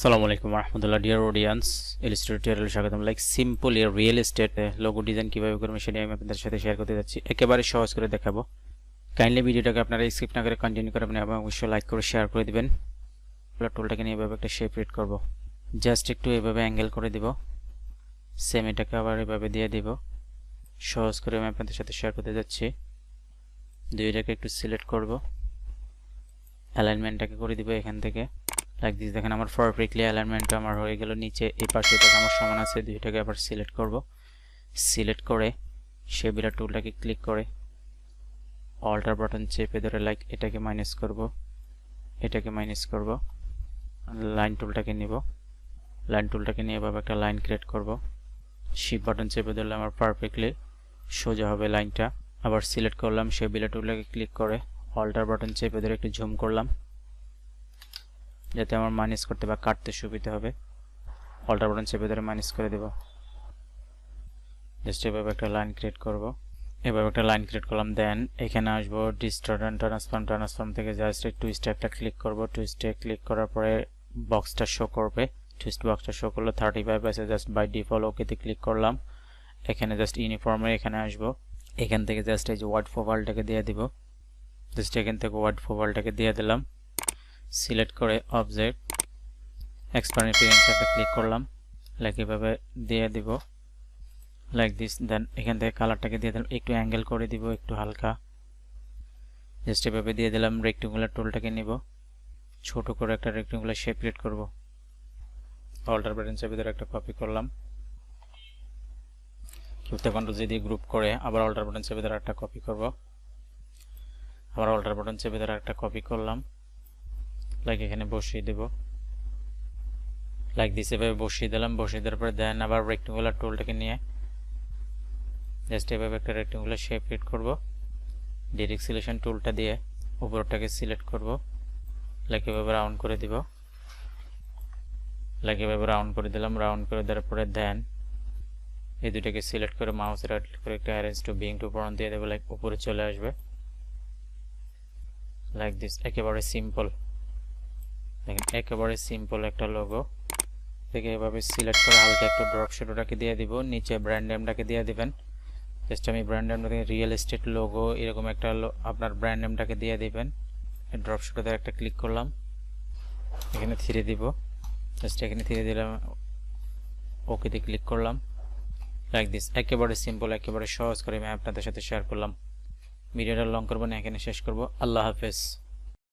সালামু আলাইকুম রহমতুল্লাহ dear audience illustrate টিউটোরিয়ালে স্বাগতম। লাইক সিম্পল এর রিয়েল এস্টেট লোগো ডিজাইন কীভাবে করবেন সেটা আমি আপনাদের সাথে শেয়ার করতে যাচ্ছি। একেবারে সহজ করে দেখাবো। কাইন্ডলি ভিডিওটাকে আপনারা স্কিপ না করে কন্টিনিউ করবেন এবং অবশ্যই লাইক করে শেয়ার করে দিবেন। টুলটাকে নিয়ে এভাবে একটা শেপ রেড করব। জাস্ট একটু এভাবে অ্যাঙ্গেল করে দিব। সেম এটাকে আবার এভাবে দিয়ে দিব। সহজ করে আমি আপনাদের সাথে শেয়ার করতে যাচ্ছি। দুইটাকে একটু সিলেক্ট করব। অ্যালাইনমেন্টটাকে করে দিব এখান থেকে। লাইক দিস দেখেন আমার পারফেক্টলি অ্যালাইনমেন্ট আমার হয়ে গেল নিচে, এই পাশে এটা আমার সমান আছে, দুইটাকে আবার সিলেক্ট করব। সিলেক্ট করে সে বিরাট টুলটাকে ক্লিক করে অল্টার বাটন চেপে ধরে লাইক এটাকে মাইনাস করব, এটাকে মাইনাস করব লাইন টুলটাকে নিব। লাইন টুলটাকে নিয়ে এভাবে একটা লাইন ক্রিয়েট করব। শিপ বাটন চেপে ধরলে আমার পারফেক্টলি সোজা হবে লাইনটা আবার সিলেক্ট করলাম সে বিলা টুলটাকে ক্লিক করে অল্টার বাটন চেপে ধরে একটু ঝুম করলাম। যাতে আমার মাইনাস করতে বা কাটতে সুবিধা হবে। অল্টার বাটন চেপে ধরে মাইনাস করে দেব। জাস্ট এভাবে একটা লাইন ক্রিয়েট করব। এভাবে একটা লাইন ক্রিয়েট করলাম দেন এখানে আসব ডিস্টার্ট ট্রান্সফর্ম ট্রান্সফর্ম থেকে জাস্ট টুইস্টে একটা ক্লিক করব। টুইস্টে ক্লিক করার পরে বক্সটা শো করবে। টুইস্ট বক্সটা শো করল থার্টি ফাইভ আছে জাস্ট বাই ডিফল্ট ওকেতে ক্লিক করলাম। এখানে জাস্ট ইউনিফর্মে এখানে আসব। এখান থেকে জাস্ট এই যে ওয়ার্ড ফোভালটাকে দিয়ে দিব। জাস্ট এখান থেকে ওয়ার্ড ফোভালটাকে দিয়ে দিলাম। সিলেক্ট করে অবজেক্ট এক্সপার্ট একটা ক্লিক করলাম লাইক এভাবে দিয়ে দিব লাইক দিস দেন এখান থেকে কালারটাকে দিয়ে দিলাম, একটু অ্যাঙ্গেল করে দিব, একটু হালকা জাস্ট এভাবে দিয়ে দিলাম রেক্টেঙ্গুলার টুলটাকে নিব, ছোট করে একটা রেক্টেঙ্গুলার শেপ ক্রিয়েট করব অল্টার চেপে ধরে একটা কপি করলাম কিউতে কন্ট্রোল দিয়ে গ্রুপ করে আবার অল্টার বাটন চেপে ধরে একটা কপি করব, আবার অল্টার বাটন চেপে ধরে একটা কপি করলাম লাইক এখানে বসিয়ে দেব। লাইক দিস এভাবে বসিয়ে দিলাম। বসিয়ে দেওয়ার পরে দেন আবার রেক্টেঙ্গুলার টুলটাকে নিয়ে জাস্ট এভাবে একটা রেক্টেঙ্গুলার শেপ ক্রিয়েট করব। ডিরেক্ট সিলেকশন টুলটা দিয়ে উপরটাকে সিলেক্ট করব। লাইক এভাবে রাউন্ড করে দিব। লাইক এভাবে রাউন্ড করে দিলাম। রাউন্ড করে দেওয়ার পরে দেন এই দুটাকে সিলেক্ট করে মাউসের রাইট করে একটা অ্যারেঞ্জ টু বিং টু পড়ন দিয়ে দেবো। লাইক উপরে চলে আসবে। লাইক দিস একেবারে সিম্পল দেখেন, একেবারে সিম্পল একটা লোগো থেকে এভাবে সিলেক্ট করে হালকা একটু ড্রপ শেডোটাকে দিয়ে দিব, নিচে ব্র্যান্ড নেমটাকে দিয়ে দিবেন। জাস্ট আমি ব্র্যান্ড নেমটাকে রিয়েল এস্টেট লোগো এরকম একটা আপনার ব্র্যান্ড নেমটাকে দিয়ে দিবেন। ড্রপ শেডোতে একটা ক্লিক করলাম। এখানে থিরে দিব। জাস্ট এখানে থিরে দিলাম। ওকেতে ক্লিক করলাম। লাইক দিস একেবারে সিম্পল একেবারে সহজ করে আমি আপনাদের সাথে শেয়ার করলাম। ভিডিওটা লং করব না, এখানে শেষ করব। আল্লাহ হাফেজ।